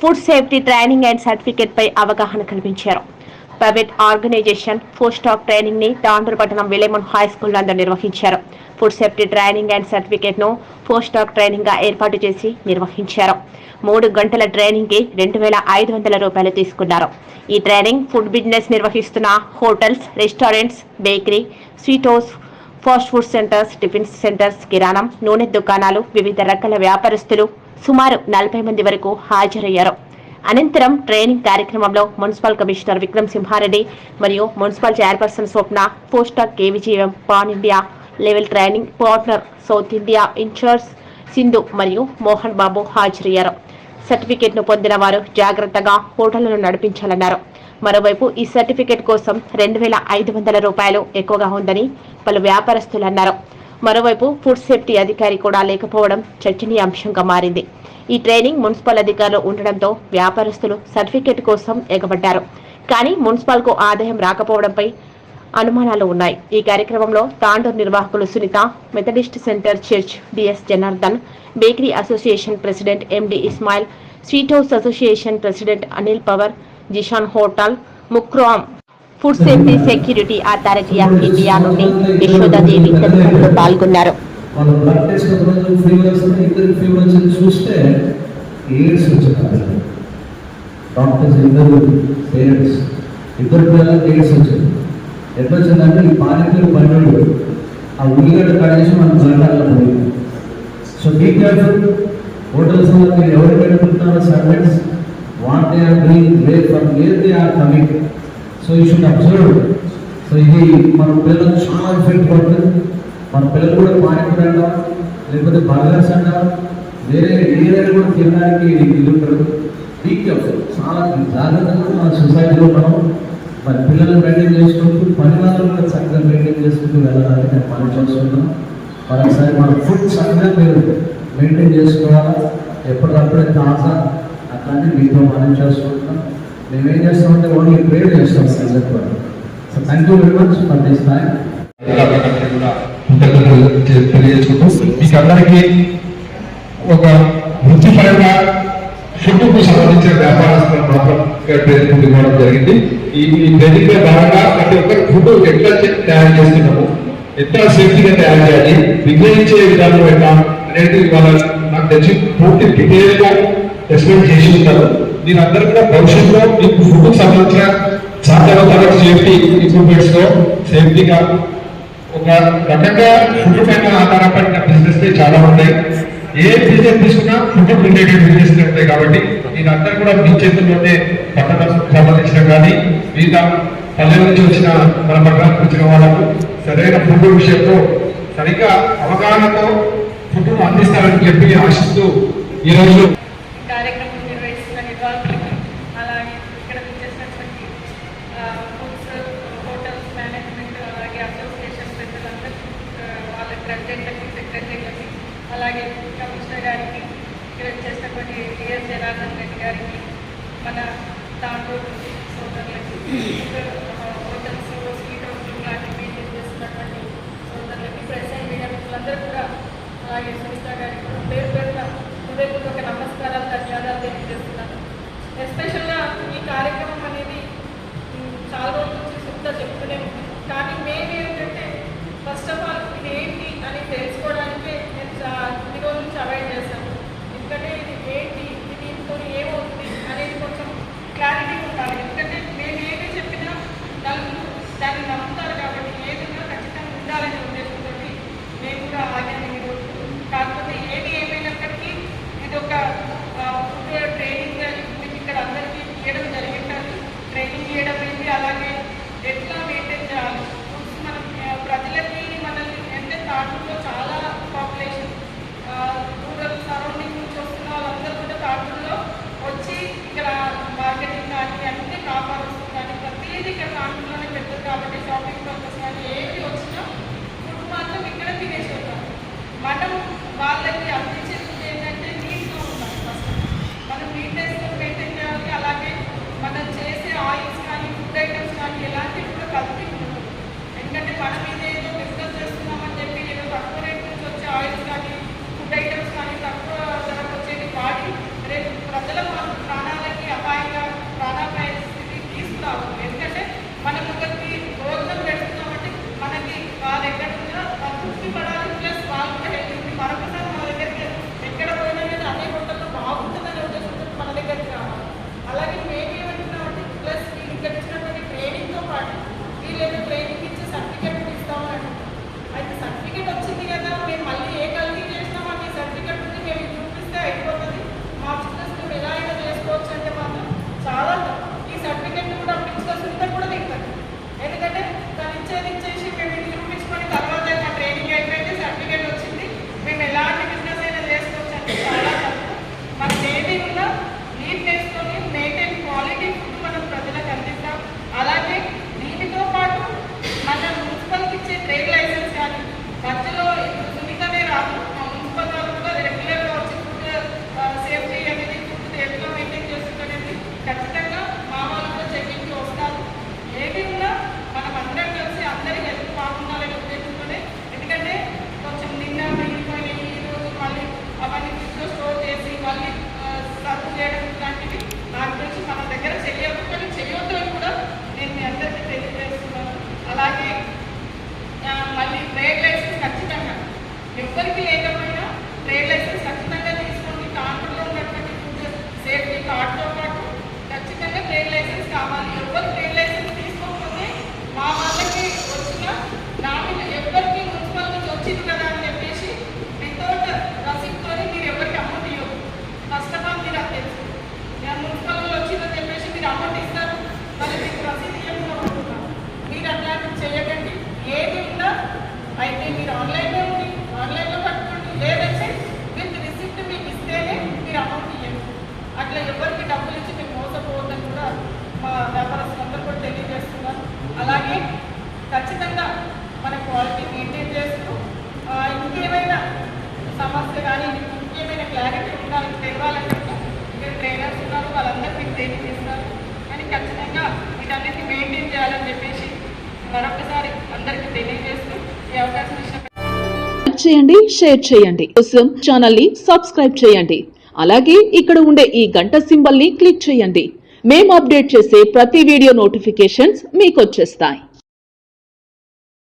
Food safety training and certificate పై అవగాహన కల్పించారు. Private organization food stock ట్రైనింగ్ని తాండూరు విలేమన్ హై స్కూల్ నందు నిర్వహించారు. ఫుడ్ సేఫ్టీ ట్రైనింగ్ అండ్ సర్టిఫికేట్ను ఫుడ్ స్టాక్ ట్రైనింగ్గా ఏర్పాటు చేసి నిర్వహించారు. మూడు గంటల ట్రైనింగ్కి రెండు వేల ఐదు వందల రూపాయలు తీసుకున్నారు. ఈ ట్రైనింగ్ ఫుడ్ బిజినెస్ నిర్వహిస్తున్న hotels restaurants bakery sweet house fast food centres tiffin centres కిరాణం నూనె దుకాణాలు వివిధ రకాల వ్యాపారస్తులు సుమారు నలభై మంది వరకు హాజరయ్యారు. అనంతరం ట్రైనింగ్ కార్యక్రమంలో మున్సిపల్ కమిషనర్ విక్రమ్ సింహారెడ్డి మరియు municipal chairperson Swapna poster KVGM pan India level training partner south India incharge Sindhu మరియు మోహన్ బాబు హాజరయ్యారు. సర్టిఫికేట్ను పొందిన వారు జాగ్రత్తగా హోటళ్ళను నడిపించాలన్నారు. మరోవైపు ఈ సర్టిఫికేట్ కోసం రెండు వేల ఐదు వందల రూపాయలు ఎక్కువగా ఉందని పలు వ్యాపారస్తులు అన్నారు. మరోవైపు ఫుడ్ సేఫ్టీ అధికారి కూడా లేకపోవడం చర్చనీయాంశంగా మారింది. ఈ ట్రైనింగ్ మున్సిపల్ అధికారులు ఉండడంతో వ్యాపారస్తులు సర్టిఫికేట్ కోసం ఎగబడ్డారు. కానీ మున్సిపల్కు ఆదాయం రాకపోవడంపై అనుమానాలు ఉన్నాయి. ఈ కార్యక్రమంలో తాండూర్ నిర్వాహకులు Sunitha Methodist centre church DS Janardhan bakery association president MD Ismail sweet house association president Anil Pawar Zeeshan hotel Mukram food safety security authority of India నుండి యశోదాదేవి తదితరులు పాల్గొన్నారు వాళ్ళు బ్లడ్ టెస్ట్ ఒక రోజు ఫీవర్ వస్తుంది ఇద్దరికి ఫీవర్ వచ్చింది చూస్తే ఎయిడ్స్ వచ్చింది డాక్టర్స్ ఇద్దరు పేరెంట్స్ ఇద్దరు పిల్లలకి ఎయిడ్స్ వచ్చింది ఎట్లా వచ్చిందంటే ఈ పానీపూరి బండి ఆ ఉల్లిగడ్డ కడేసి మనం జరగాలి పోయింది సో బీ కేర్ఫుల్ హోటల్స్ మీరు ఎవరు పెట్టుకుంటున్నారో servants what they are doing way from where they are coming so you should observe so ఇది మన పిల్లలకు చాలా ఎఫెక్ట్ పడుతుంది. మన పిల్లలు కూడా పానీపూరి లేకపోతే బర్గర్స్ అంటాం వేరే ఏదైనా కూడా తినడానికి ఇది ఉండదు. బీ చాలా జాగ్రత్తగా మన సొసైటీలో మనం మరి పిల్లలు మెయింటైన్ చేసుకుంటూ పని వాళ్ళు కూడా చక్కగా మెయింటైన్ చేసుకుంటూ వెళ్ళడానికి నేను పని చేస్తున్నాను. మరొకసారి మన ఫుడ్ చక్కగా మీరు మెయింటైన్ చేసుకోవాలా? ఎప్పటికప్పుడే తాజా. అట్లాంటి మీతో మనం చేస్తున్నాం మేము మేమేం చేస్తామంటే ఓన్లీ ప్రేర్ చేస్తాం sir so thank you very much for this time తెలియజేసుకుంటూ మీకు అందరికీ ఒక వృత్తిపరంగా ఫుడ్కు సంబంధించిన వ్యాపారస్తులను మాత్రం ఇక్కడ ట్రైనింగ్ జరిగింది. ఈ ఈ ట్రైనింగ్ భాగంగా ప్రతి ఒక్కరు ఫుడ్ ఎట్లా తయారు చేస్తున్నాము ఎంత సేఫ్టీగా తయారు చేయాలి విగ్రహించే విధానం ఎట్లా అనేది వాళ్ళ నాకు తెలిసి పూర్తి డీటెయిల్గా ఎక్స్ప్లెయిన్ చేసి ఉంటారు. మీరందరూ కూడా భవిష్యత్తులో మీకు ఫుడ్ సంబంధించిన సాధ్యమైన సేఫ్టీ ఎక్విప్మెంట్స్లో సేఫ్టీగా ఒక రకంగా ఫుడ్ పైన ఆధారపడిన బిజినెస్ చాలా ఉన్నాయి ఏ బిజినెస్ తీసుకున్నా ఫుడ్ రిలేటెడ్ బిజినెస్ ఉంటాయి కాబట్టి మీరందరూ కూడా మీ చేతుల్లోనే పట్టణం సంబంధించిన కానీ మిగతా పల్లె నుంచి వచ్చిన మన పట్టణానికి వచ్చిన వాళ్ళకు సరైన ఫుడ్ విషయంలో సరిగ్గా అవగాహనతో ఫుడ్ను అందిస్తారని చెప్పి ఆశిస్తూ ఈరోజు నిర్వహిస్తున్న అలాగే ఇక్కడ చేసినటువంటి ఫుడ్స్ హోటల్స్ మేనేజ్మెంట్ అలాగే అసోసియేషన్ పెద్దలందరికీ ఆ, వాళ్ళ ప్రెసిడెంట్లకి సెక్రటరీలకి అలాగే కమిషనర్ గారికి ఇక్కడ చేసినటువంటి డిఎస్ జనార్దన్ రెడ్డి గారికి మన తాండూరు సోదరులకి ఇంకేమైనా సమస్య కానీ క్లారిటీ ఇక్కడ ట్రైనర్స్ ఉన్నారు కానీ ఖచ్చితంగా మెయింటైన్ చేయాలని చెప్పేసి మరొకసారి అందరికీ తెలియజేస్తూ ఈ అవకాశం చేయండి షేర్ చేయండి. కోసం ఛానల్ని సబ్స్క్రైబ్ చేయండి. అలాగే ఇక్కడ ఉండే ఈ గంట సింబల్ని క్లిక్ చేయండి. మేము అప్డేట్ చేసే ప్రతి వీడియో నోటిఫికేషన్స్ మీకు వచ్చేస్తాయి.